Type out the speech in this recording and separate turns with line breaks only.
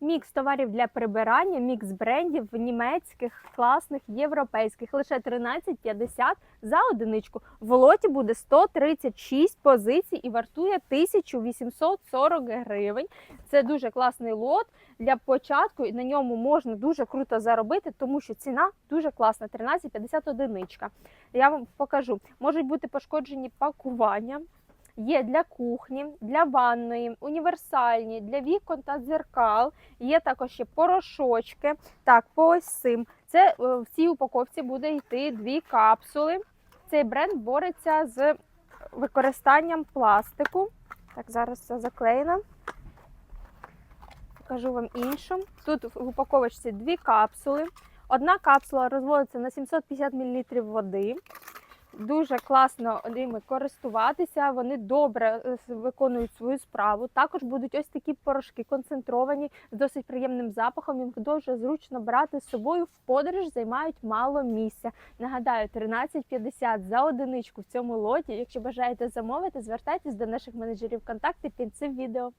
Мікс товарів для прибирання, мікс брендів німецьких, класних, європейських. Лише 13,50 за одиничку. В лоті буде 136 позицій і вартує 1840 гривень. Це дуже класний лот для початку, і на ньому можна дуже круто заробити, тому що ціна дуже класна. 13,50 одиничка. Я вам покажу. Можуть бути пошкоджені пакування. Є для кухні, для ванної, універсальні, для вікон та дзеркал. Є також ще порошочки. Так, по ось цим. Це е, в цій упаковці буде йти дві капсули. Цей бренд бореться з використанням пластику. Так, зараз це заклеєно. Покажу вам іншу. Тут в упаковочці дві капсули. Одна капсула розводиться на 750 мл води. Дуже класно ними користуватися. Вони добре е, виконують свою справу. Також будуть ось такі порошки концентровані з досить приємним запахом. Їх дуже зручно брати з собою в подорож, займають мало місця. Нагадаю, 13,50 за одиничку в цьому лоті. Якщо бажаєте замовити, звертайтесь до наших менеджерів контакти під цим відео.